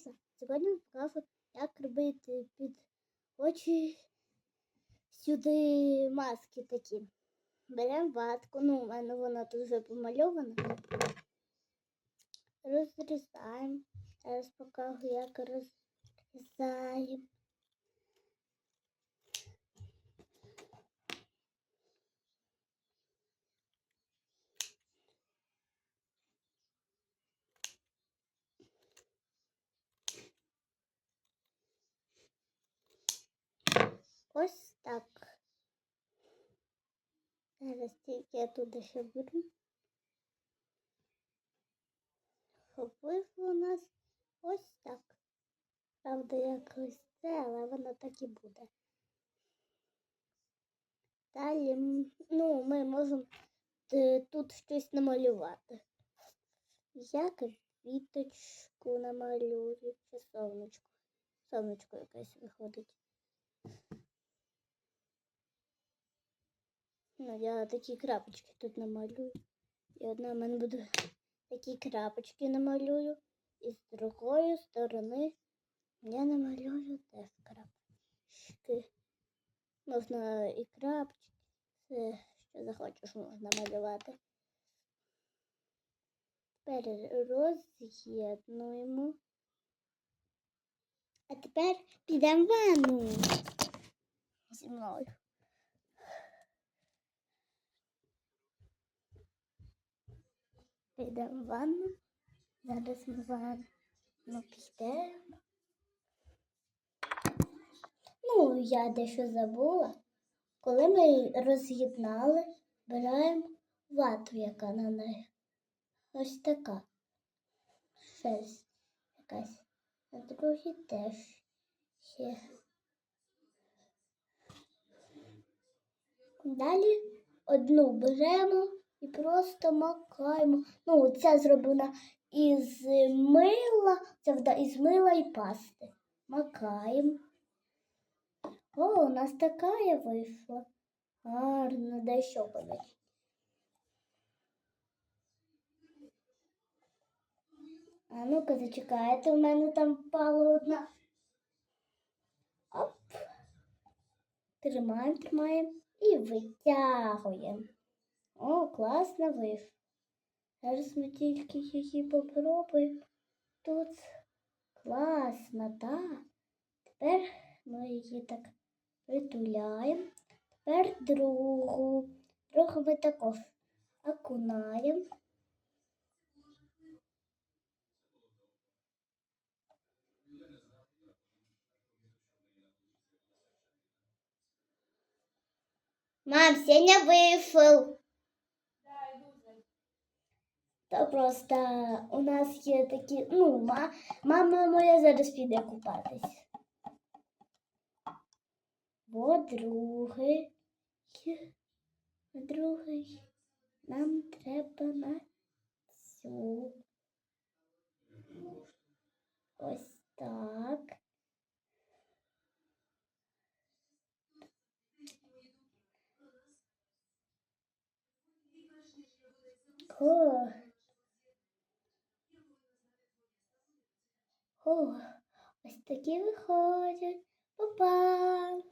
Роса. Сьогодні покажу, як робити під очі сюди маски такі. Беремо ватку, ну, у мене вона тут вже помальована. Розрізаємо. Зараз покажу, як розрізаємо. Ось так. Зараз тільки я туди ще беру. Щоб у нас ось так. Правда, якось це, але воно так і буде. Далі, ну, ми можемо е, тут щось намалювати. Я квіточку намалюю, чи сонечко. Сонечко якесь виходить. Ну, я такі крапочки тут намалюю. І одна в мене буде такі крапочки намалюю. І з другої сторони я намалюю теж крапочки. Можна і крапочки, все, що захочеш, можна малювати. Тепер роз'єднуємо. А тепер підемо в ванну зі мною. Підемо в ванну. Зараз ми в ванну підемо. Ну, я дещо забула. Коли ми роз'єднали, беремо вату, яка на неї. Ось така. Шерсть якась. А другий теж ще. Далі одну беремо і просто макаємо. Ну, ця зроблена із мила, це вда- із мила і пасти. Макаємо. О, у нас така вийшла. Гарно, дай що помить. А ну-ка, зачекайте, у мене там впала одна. Оп. Тримаємо, тримаємо і витягуємо. О, класно вийшло. Зараз ми тільки її попробуємо. Тут класно, так. Тепер ми її так притуляємо. Тепер другу. Другу ми також окунаємо. Мам, Сеня вийшов. Та просто у нас є такі, ну, ма, мама моя зараз піде купатись. Бо другий, другий, нам треба на цю. Ось так. О. О, ось такі виходять. Па-па!